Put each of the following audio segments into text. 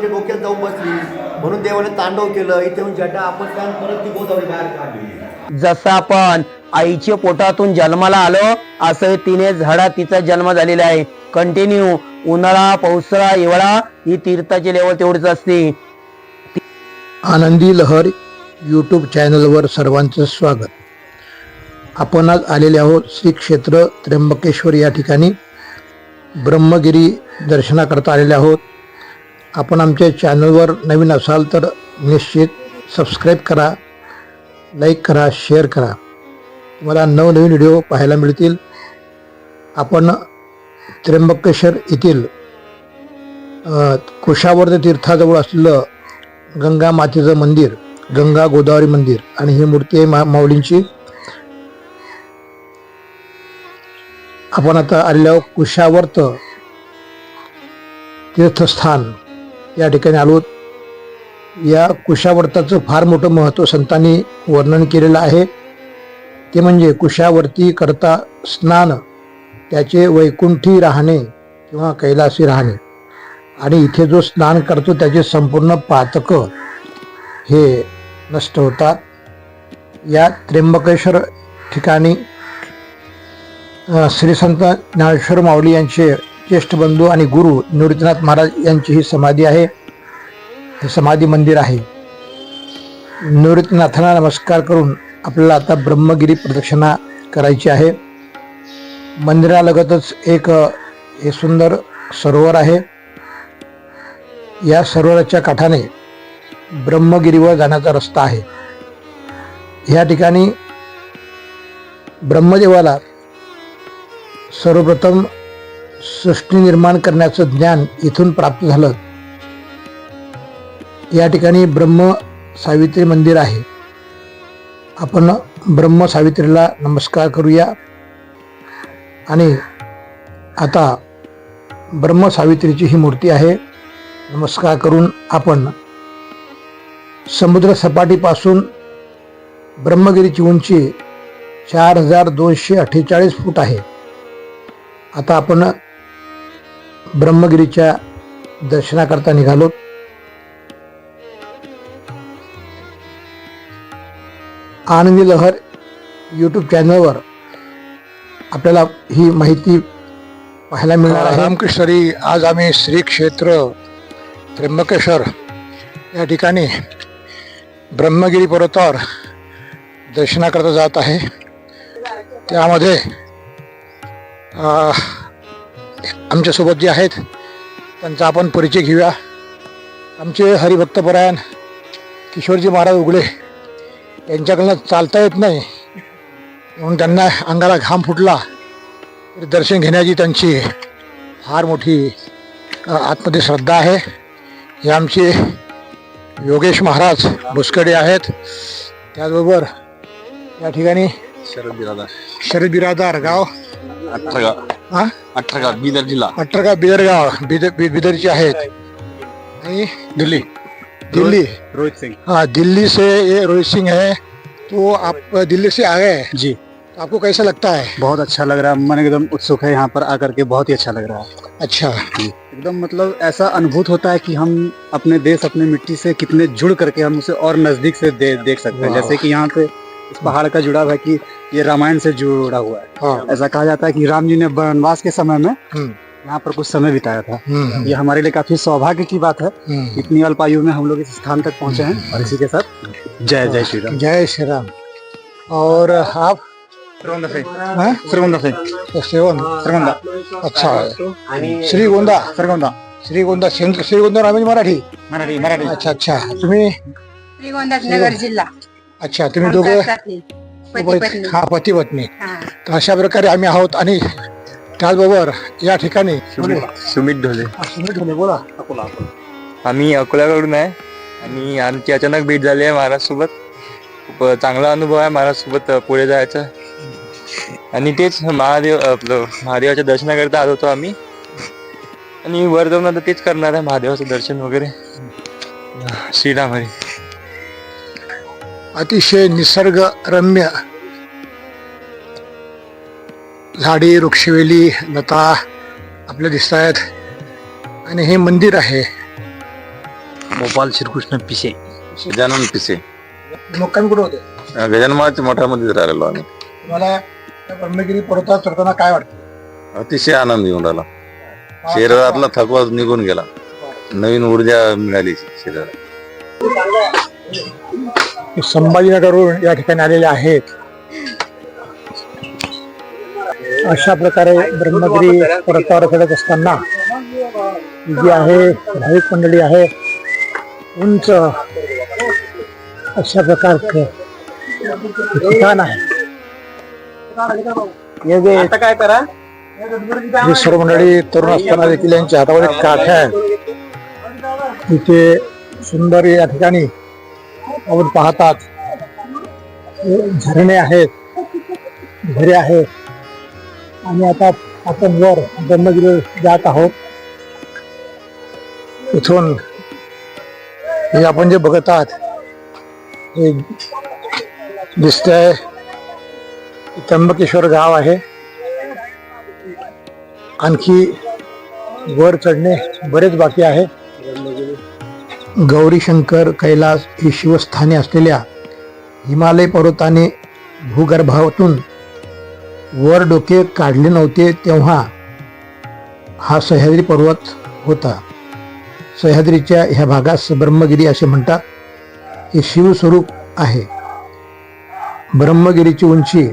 महादेवाच्या डोक्यात जाऊन बसली. म्हणून देवाने तांडव केलं. इथे येऊन जटा आपण परत ती गोदावरी बाहेर काढली. जसं आपण आईच्या पोटातून जन्माला आलो असं तिने झाडा तिचा जन्म झालेला आहे. कंटिन्यू उन्हाळा पावसाळा हिवाळा ही तीर्थाची लेवल तेवढीच असते. आनंदी लहर यूट्यूब चॅनलवर सर्वांचं स्वागत. आपण आज आलेले आहोत श्री क्षेत्र त्र्यंबकेश्वर या ठिकाणी. ब्रह्मगिरी दर्शनाकरता आलेले आहोत. आपण आमच्या चॅनलवर नवीन असाल तर निश्चित सबस्क्राईब करा लाईक करा शेअर करा. तुम्हाला नवनवीन व्हिडिओ पाहायला मिळतील. आपण त्र्यंबकेश्वर येथील कुशावर्त तीर्थाजवळ असलेलं गंगा मातेचं मंदिर गंगा गोदावरी मंदिर आणि ही मूर्ती आहे मा माऊलींची. आपण आता आलेलो कुशावर्त तीर्थस्थान. या ठिकाणी आलो. या कुशावर्ताचं फार मोठं महत्त्व संतांनी वर्णन केलेलं आहे. ते म्हणजे कुशावर्ती करता स्नान त्याचे वैकुंठी राहणे किंवा कैलासी राहणे. आणि इथे जो स्नान करतो त्याचे संपूर्ण पातकं हे नष्ट होतात. या त्र्यंबकेश्वर ठिकाणी श्रीसंत श्री संत ज्ञानेश्वर माऊली यांचे ज्येष्ठ बंधू आणि गुरु निवृत्तीनाथ महाराज यांची ही समाधी आहे. हे समाधी मंदिर आहे. निवृत्तीनाथांना नमस्कार करून आपल्याला आता ब्रह्मगिरी प्रदक्षिणा करायची आहे. मंदिरालगतच एक हे सुंदर सरोवर आहे. या सरोवराच्या काठाने ब्रह्मगिरीवर जाण्याचा रस्ता आहे. या ठिकाणी ब्रह्मदेवाला सर्वप्रथम सृष्टी निर्माण करण्याचं ज्ञान इथून प्राप्त झालं. या ठिकाणी ब्रह्म सावित्री मंदिर आहे. आपण ब्रह्म सावित्रीला नमस्कार करूया. आणि आता ब्रह्म सावित्रीची ही मूर्ती आहे. नमस्कार करून आपण समुद्र सपाटीपासून ब्रह्मगिरीची उंची चार हजार दोनशे अठ्ठेचाळीस फूट आहे. आता आपण ब्रह्मगिरीच्या दर्शनाकरता निघालो. आनंदी लहर यूट्यूब चॅनलवर आपल्याला ही माहिती पाहायला मिळणार आहे. रामकृष्णरी आज आम्ही श्री क्षेत्र त्र्यंबकेश्वर या ठिकाणी ब्रह्मगिरी पर्वतावर दर्शनाकरता जात आहे. त्यामध्ये आमच्यासोबत जे आहेत त्यांचा आपण परिचय घेऊया. आमचे हरिभक्तपरायण किशोरजी महाराज उगले यांच्याकडनं चालता येत नाही. म्हणून त्यांना अंगाला घाम फुटला तर दर्शन घेण्याची त्यांची फार मोठी आतमध्ये श्रद्धा आहे. हे आमचे योगेश महाराज बुसकडे आहेत. त्याचबरोबर या ठिकाणी शरद बिरादार शरद बिरादार गाव. अठरा हा? बिदर जिल्हा. अठरा बिदर बिदरचे आहेत. आणि दिल्ली. दिल्ली. रोहित सिंह हाँ दिल्ली से ये रोहित सिंह है. तो आप दिल्ली से आ गए? जी. तो आपको कैसा लगता है? बहुत अच्छा लग रहा है. मन एकदम उत्सुक है यहाँ पर आकर के. बहुत ही अच्छा लग रहा है. अच्छा. एकदम मतलब ऐसा अनुभूत होता है कि हम अपने देश अपने मिट्टी से कितने जुड़ करके हम उसे और नज़दीक से दे, देख सकते हैं. जैसे कि यहाँ पे इस पहाड़ का जुड़ाव है कि ये रामायण से जुड़ा हुआ है। हाँ। ऐसा कहा जाता है कि राम जी ने वनवास के समय में हम्म, यहाँ पर कुछ समय बिताया था। हम्म, ये हमारे लिए काफ़ी सौभाग्य की बात है। हम्म। इतनी अल्प आयु में हम लोग इस स्थान तक पहुँचे हैं और इसी के साथ जय जय श्री राम। जय श्री राम। और आप? श्रीगोंदा से। हाँ? श्रीगोंदा श्रीगोंदा अच्छा। श्रीगोंदा श्रीगोंदा श्रीगोंदा श्रीगोंदा मराठी? मराठी मराठी। अच्छा अच्छा। तुम्ही? श्रीगोंदास नगर जिल्हा। अच्छा तुम्ही दोघं हा पती पत्नी. तर अशा प्रकारे आम्ही आहोत आणि त्याचबरोबर या ठिकाणी सुमित ढोले. सुमित ढोले, बोला. आम्ही अकोल्याकडून आहे आणि आमची अचानक भेट झाली आहे महाराजसोबत. खूप चांगला अनुभव आहे महाराजसोबत पुढे जायचा. आणि तेच महादेव आपलं महादेवाच्या दर्शनाकरता आलो होतो आम्ही. आणि वर जाऊन आता तेच करणार आहे महादेवाचं दर्शन वगैरे. श्रीराम हरी. अतिशय निसर्गरम्य झाडी वृक्षवेली लता आपल्या दिसत आहेत आणि हे मंदिर आहे. गोपाल श्रीकृष्ण पिसे. गजानन पिसे. मुक्कामी कुठे होते गजानमाच्या मठामध्येच राहिलेलो आम्ही. तुम्हाला ब्रह्मगिरी पर्वतात चढताना काय वाटतं? अतिशय आनंद येऊन राहिला. शरीरातला थकवा निघून गेला. नवीन ऊर्जा मिळाली शरीराला. संभाजीनगरवरून या ठिकाणी आलेले आहेत. अशा प्रकारे ब्रह्मगिरी पर्वतावर चढत असताना जी आहे भाविक मंडळी आहे उंच अशा प्रकारचं ठिकाण आहे. जे काय करा? ही सर्व मंडळी तरुण असताना देखील यांच्या हातामध्ये काठ्या आहेत इथे सुंदर या ठिकाणी आपण पाहतात. झरणे आहेत झरे आहेत. आणि आता आपण वर ब्रह्मगिरी जात आहोत. इथून हे आपण जे बघत आहात हे दिसतंय त्र्यंबकेश्वर गाव आहे. आणखी वर चढणे बरेच बाकी आहे. गौरीशंकर कैलास ही शिवस्थाने असलेल्या हिमालय पर्वताने भूगर्भातून वर डोके काढले नव्हते तेव्हा हा सह्याद्री पर्वत होता. सह्याद्रीच्या ह्या भागास ब्रह्मगिरी असे म्हणतात. हे शिवस्वरूप आहे. ब्रह्मगिरीची उंची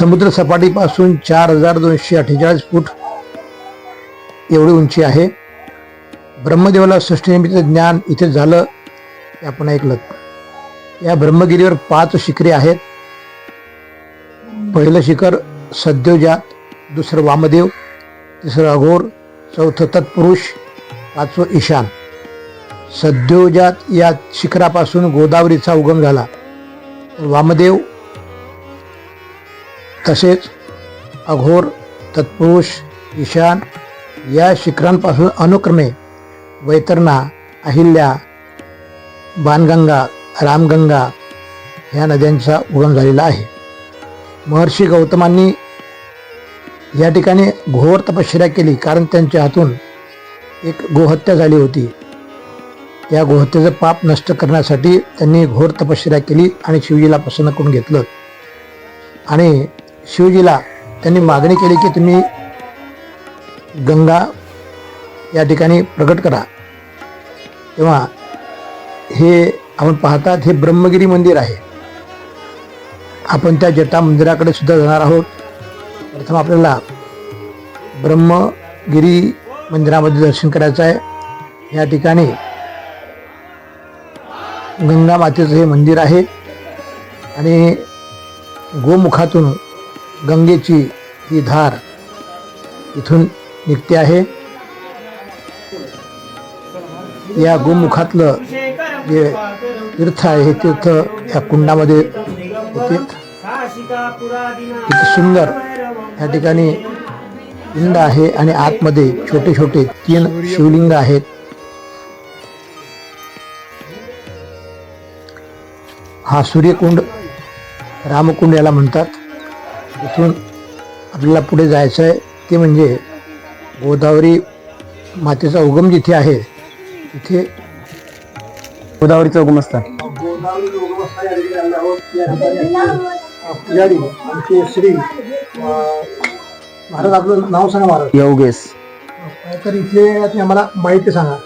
समुद्र सपाटीपासून चार हजार दोनशे अठ्ठेचाळीस फूट एवढी उंची आहे. ब्रह्मदेवाला सृष्टीनिमित्त ज्ञान इथे झालं हे आपण ऐकलं. या ब्रह्मगिरीवर पाच शिखरे आहेत. पहिलं शिखर सद्योजात दुसरं वामदेव तिसरं अघोर चौथं तत्पुरुष पाचवं ईशान. सद्योजात या शिखरापासून गोदावरीचा उगम झाला. वामदेव तसेच अघोर तत्पुरुष ईशान या शिखरांपासून अनुक्रमे वैतरणा अहिल्या बाणगंगा रामगंगा ह्या नद्यांचा उगम झालेला आहे. महर्षी गौतमांनी या ठिकाणी घोर तपश्चर्या केली कारण त्यांच्या हातून एक गोहत्या झाली होती. या गोहत्येचं पाप नष्ट करण्यासाठी त्यांनी घोर तपश्चर्या केली आणि शिवजीला प्रसन्न करून घेतलं. आणि शिवजीला त्यांनी मागणी केली की तुम्ही गंगा या ठिकाणी प्रकट करा. तेव्हा हे आपण पाहतात हे ब्रह्मगिरी मंदिर आहे. आपण त्या जटा मंदिराकडे सुद्धा जाणार आहोत. प्रथम आपल्याला ब्रह्मगिरी मंदिरामध्ये दर्शन करायचं आहे. या ठिकाणी गंगा मातेचं हे मंदिर आहे. आणि गोमुखातून गंगेची ही धार इथून निघते आहे. या गोमुखातलं जे तीर्थ आहे हे तीर्थ या कुंडामध्ये होते किती सुंदर या ठिकाणी पिंड आहे आणि आतमध्ये छोटे छोटे तीन शिवलिंग आहेत. हा सूर्यकुंड रामकुंड याला म्हणतात. इथून आपल्याला पुढे जायचं आहे ते म्हणजे गोदावरी मातेचा उगम जिथे आहे तिथे गोदावरीचं उगमस्थान गोदावरी उगमस्थानी या ठिकाणी आले आहोत. या ठिकाणी आपले, अ, पुजारी आमचे श्री अ, महाराज आपलं नाव सांगा महाराज. योगेश. अ, तर इथले तुम्ही आम्हाला माहिती सांगा.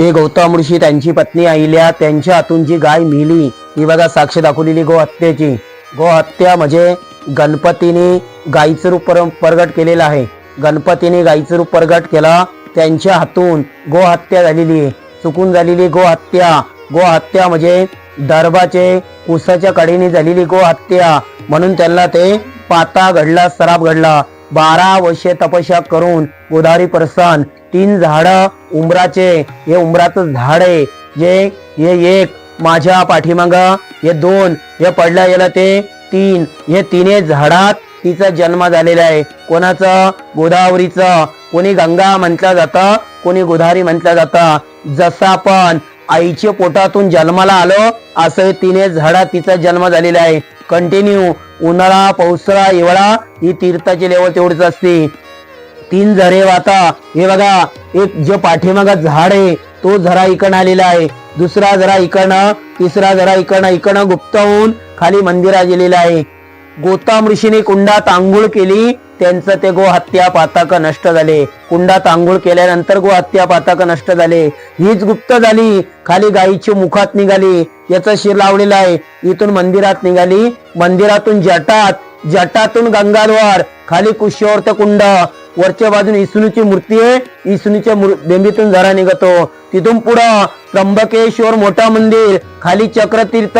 हे गौतम ऋषी त्यांची पत्नी अहिल्या त्यांच्या हातून जी गाय मिली ही बघा साक्ष दाखवलेली गोहत्येची गोहत्या म्हणजे गणपतीने गायीचं रूप पर प्रगट केलेलं आहे. गणपतीने गायीचं रूप प्रगट केला त्यांच्या हातून गोहत्या झालेली आहे. चुकून झालेली गोहत्या. गोहत्या म्हणजे दर्भाचे उसाच्या कडेने झालेली गोहत्या. म्हणून त्यांना ते पाता घडला सराप घडला. बारा वर्षे तपस्या करून गोदावरी प्रसन तीन झाडं उंबराचे. हे उमराचं झाड आहे. जे हे एक माझ्या पाठीमाग हे दोन हे पडल्या गेलं ते तीन. हे तिने झाडात तिचा जन्म झालेला आहे. कोणाचं? गोदावरीचं. कोणी गंगा म्हटलं जातं कोणी गोदावरी म्हटलं जातं. जसं आपण आईच्या पोटातून जन्माला आलो असं तिने झाडा तिचा जन्म झालेला आहे. कंटिन्यू उन्हाळा पावसाळा हिवाळा ही तीर्थाची लेवल तेवढीच असते. तीन झरे वाता हे बघा एक जे पाठीमागा झाड आहे तो झरा इकडं आलेला आहे. दुसरा झरा इकडनं तिसरा झरा इकडनं इकडनं गुप्त होऊन खाली मंदिरात गेलेला आहे. गोताम ऋषीने कुंडात आंघोळ केली त्यांचं ते गो हत्या नष्ट झाले. कुंडात आंघोळ केल्यानंतर गो हत्या पाताक नष्ट झाले. हीच गुप्त झाली खाली गायीची मुखात निघाली याचं शिर लावलेलं आहे. इथून मंदिरात निघाली मंदिरातून जटात जटातून गंगालवार खाली कुशवर्त कुंड वरच्या बाजूने इसुनीची मूर्ती आहे. इसुनीच्या बेंबीतून झरा निघतो. तिथून पुढं त्र्यंबकेश्वर मोठा मंदिर खाली चक्रतीर्थ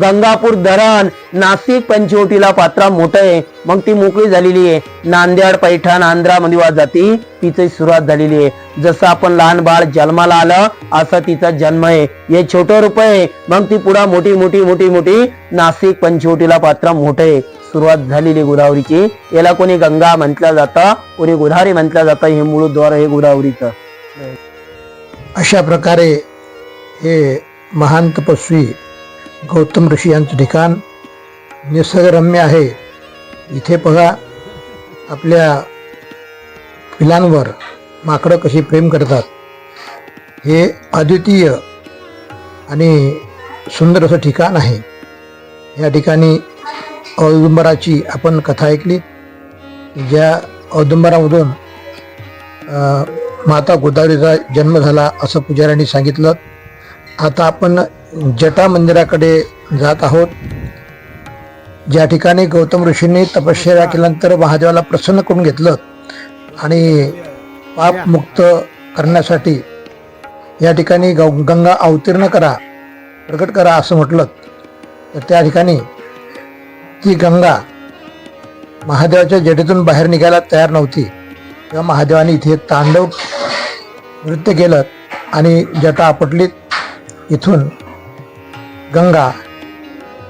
गंगापूर धरण नाशिक पंचवटीला पात्रा मोठं आहे. मग ती मोकळी झालेली आहे. नांदेड पैठण आंध्रा वाद जाती तिची सुरुवात झालेली आहे. जसं आपण लहान बाळ जन्माला आलं असा तिचा जन्म आहे. हे छोटं रूप आहे. मग ती पुढं मोठी मोठी मोठी मोठी नाशिक पंचवटीला पात्रा मोठं आहे. सुरुवात झालेली गोदावरीची. याला कोणी गंगा म्हटलं जातं कोणी गोदावरी म्हटलं जातं हे मूळद्वार हे गोदावरीचं. अशा प्रकारे हे महान तपस्वी गौतम ऋषी यांचं ठिकाण निसर्गरम्य आहे. इथे बघा आपल्या पिलांवर माकडं कशी प्रेम करतात. हे अद्वितीय आणि सुंदर असं ठिकाण आहे. या ठिकाणी औदुंबराची आपण कथा ऐकली. ज्या औदुंबरामधून माता गोदावरीचा जन्म झाला असं पुजाऱ्यांनी सांगितलं. आता आपण जटा मंदिराकडे जात आहोत. ज्या ठिकाणी गौतम ऋषींनी तपश्चर्या केल्यानंतर महादेवाला प्रसन्न करून घेतलं आणि पापमुक्त करण्यासाठी या ठिकाणी गंगा अवतीर्ण करा प्रकट करा असं म्हटलं. तर त्या ठिकाणी ती गंगा महादेवाच्या जटेतून बाहेर निघायला तयार नव्हती. तेव्हा महादेवाने इथे तांडव नृत्य केलं आणि जटा आपटलीत. इथून गंगा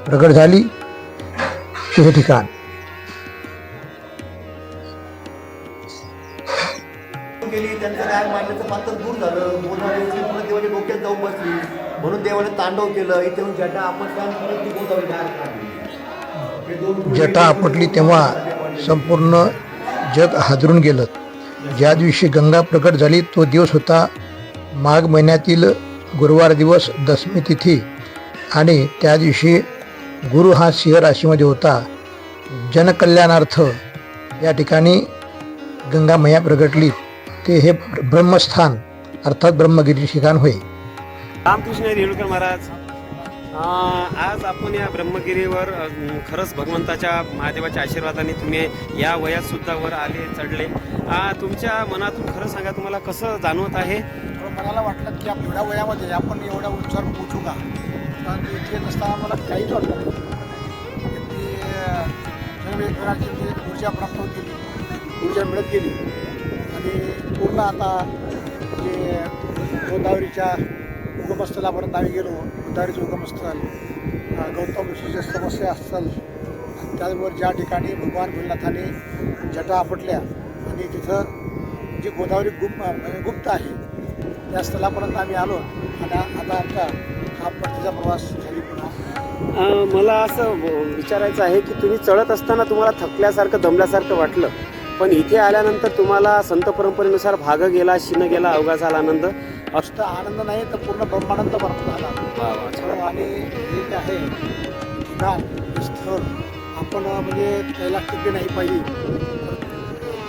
प्रगट झाली. ते हे ठिकाण. त्यांचं काय मांडण्याचं पात्र दूर झालं. देवाच्या डोक्यात जाऊन बसली. म्हणून देवाने तांडव केलं. इथे जटा आपण परत ती गोदावरी जटा आपटली तेव्हा संपूर्ण जग हादरून गेलं. ज्या दिवशी गंगा प्रकट झाली तो दिवस होता माघ महिन्यातील गुरुवार दिवस दशमी तिथी. आणि त्या दिवशी गुरु हा सिंह राशीमध्ये होता. जनकल्याणार्थ या ठिकाणी गंगा मैया प्रगटली. ते हे ब्रह्मस्थान अर्थात ब्रह्मगिरी ठिकाण होय. रामकृष्ण रेणुकर महाराज. आज आपण या ब्रह्मगिरीवर खरंच भगवंताच्या महादेवाच्या आशीर्वादाने तुम्ही या वयात सुद्धा वर आले चढले. तुमच्या मनातून खरं सांगा तुम्हाला कसं जाणवत आहे? मला मनाला वाटलं की आपण एवढ्या वयामध्ये आपण एवढ्या उंचावर पोचू का? कारण की इथे नसताना मला काहीच वाटलं की एक प्रकारची ऊर्जा प्राप्त होत गेली ऊर्जा मिळत गेली. आणि पूर्ण आता जे गोदावरीच्या उगमस्थलापर्यंत आम्ही गेलो. गोदावरीचं उगमस्थल अं, गौतम ऋषीच्या समस्या असतात त्याचबरोबर ज्या ठिकाणी भगवान भोलेनाथाने जटा आपटल्या आणि तिथं जी गोदावरी गुप्त म्हणजे गुप्त आहे त्या स्थलापर्यंत आम्ही आलो आणि आता आमचा हा परतीचा प्रवास झाली पुन्हा. मला असं विचारायचं आहे की तुम्ही चढत असताना तुम्हाला थकल्यासारखं दमल्यासारखं वाटलं पण इथे आल्यानंतर तुम्हाला संत परंपरेनुसार भाग गेला शिन गेला अवघा झाला आनंद. फक्त आनंद नाही तर पूर्ण ब्रह्मानंद प्राप्त झाला. आणि हे जे आहे ठिकाण स्थळ आपण म्हणजे कैलास टेकडी नाही पाहिजे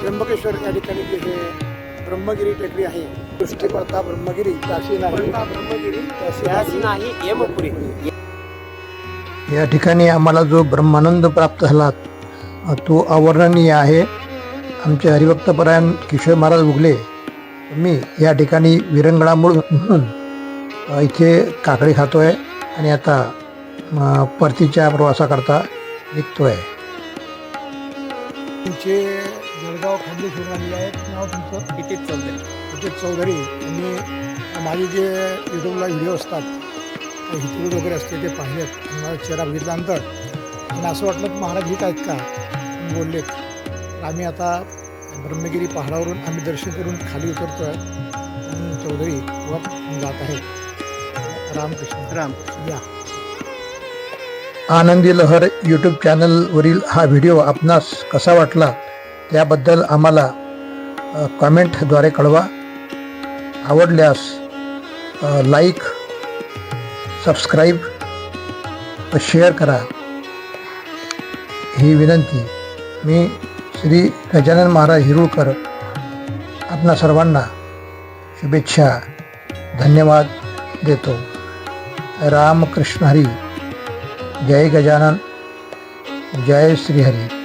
त्र्यंबकेश्वर या ठिकाणी जे हे ब्रह्मगिरी टेकडी आहे दृष्टी करता ब्रह्मगिरी त्याशी नाही. ब्रह्मगिरी या ठिकाणी आम्हाला जो ब्रह्मानंद प्राप्त झाला तो अवर्णनीय आहे. आमचे हरिभक्तपरायण किशोर महाराज उगले. मी या ठिकाणी विरंगळा मूळ म्हणून इथे काकडी खातोय आणि आता परतीच्या प्रवासाकरता निघतोय. तुमचे जळगाव खांदे फिरून आलेले आहेत. नाव तुमचं? किती चौधरी. अजित चौधरी. यांनी माझे जे यूट्यूबला व्हिडिओ असतात हितगुज वगैरे असते ते पाहिलेत आणि माझा चेहरा बघितल्यानंतर आणि असं वाटलं की महाराज हेच आहेत का? बोललेत. आम्ही आता ब्रह्मगिरी पहाडावरून आम्ही दर्शन करून खाली उतरतो आहे आणि चौधरी वर जात आहेत रामकृष्ण. राम या. आनंदी लहर यूट्यूब चॅनलवरील हा व्हिडिओ आपणास कसा वाटला त्याबद्दल आम्हाला कमेंटद्वारे कळवा. आवडल्यास लाईक सबस्क्राईब व शेअर करा. ही विनंती मी श्री गजानन महाराज हिरुळकर आपणा सर्वांना शुभेच्छा, धन्यवाद देतो. रामकृष्ण हरी, जय गजानन, जय श्रीहरी